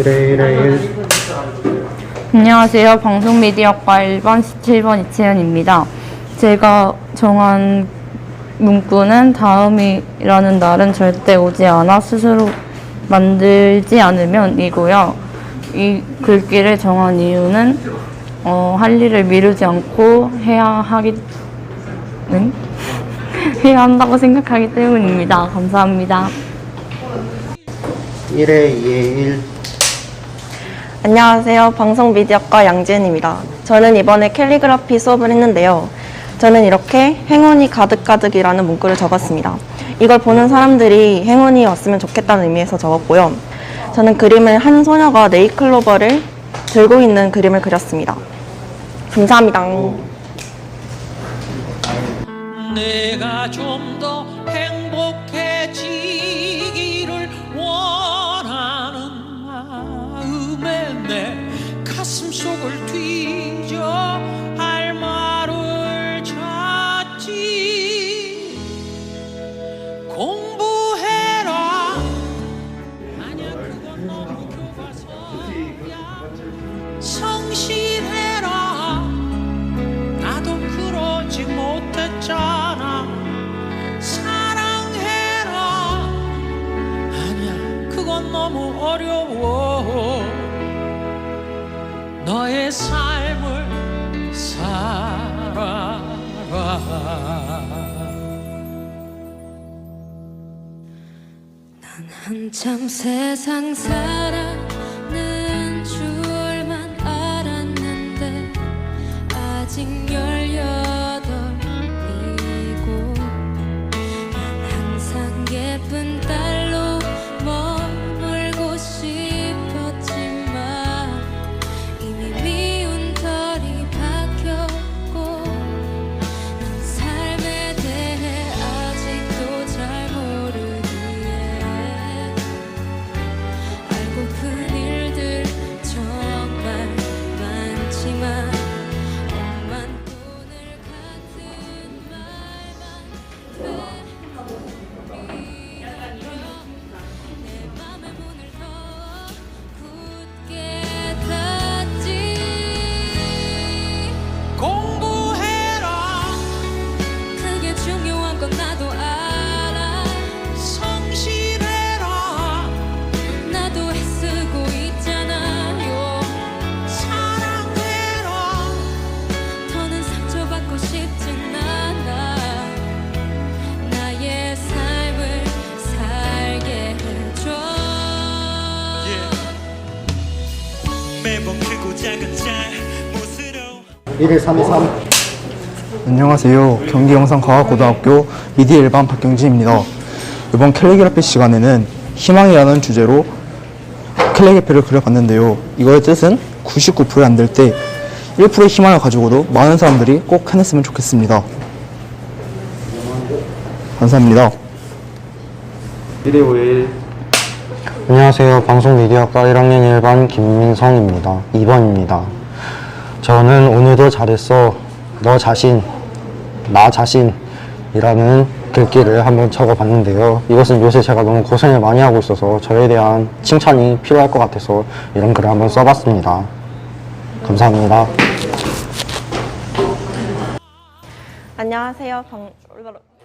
1회 1회 1 안녕하세요. 방송미디어과 1번 17번 이채연입니다. 제가 정한 문구는 다음이라는 날은 절대 오지 않아 스스로 만들지 않으면 이고요. 이 글귀를 정한 이유는 어, 할 일을 미루지 않고 해야 하기 응? 해야 한다고 생각하기 때문입니다. 감사합니다. 1회 2회 1 안녕하세요. 방송미디어과 양지은입니다. 저는 이번에 캘리그라피 수업을 했는데요. 저는 이렇게 행운이 가득가득이라는 문구를 적었습니다. 이걸 보는 사람들이 행운이 왔으면 좋겠다는 의미에서 적었고요. 저는 그림을 한 소녀가 네이클로버를 들고 있는 그림을 그렸습니다. 감사합니다. 내가 좀 더 행 너무 어려워. 너의 삶을 살아라. 한참 세상 살아는 줄만 알았는데 아직 열 매번 크고 작은 잘못으로 1회 3회 3 안녕하세요. 경기 영상 과학고등학교 미디 일반 박경진입니다. 이번 캘리그라피 시간에는 희망이라는 주제로 캘리그라피를 그려봤는데요. 이거의 뜻은 99%안 될 때 1%의 희망을 가지고도 많은 사람들이 꼭 해냈으면 좋겠습니다. 감사합니다. 1회 5회 1 안녕하세요. 방송미디어과 1학년 1반 김민성입니다. 2번입니다. 저는 오늘도 잘했어. 너 자신, 나 자신이라는 글귀를 한번 적어봤는데요. 이것은 요새 제가 너무 고생을 많이 하고 있어서 저에 대한 칭찬이 필요할 것 같아서 이런 글을 한번 써봤습니다. 감사합니다. 안녕하세요. 방...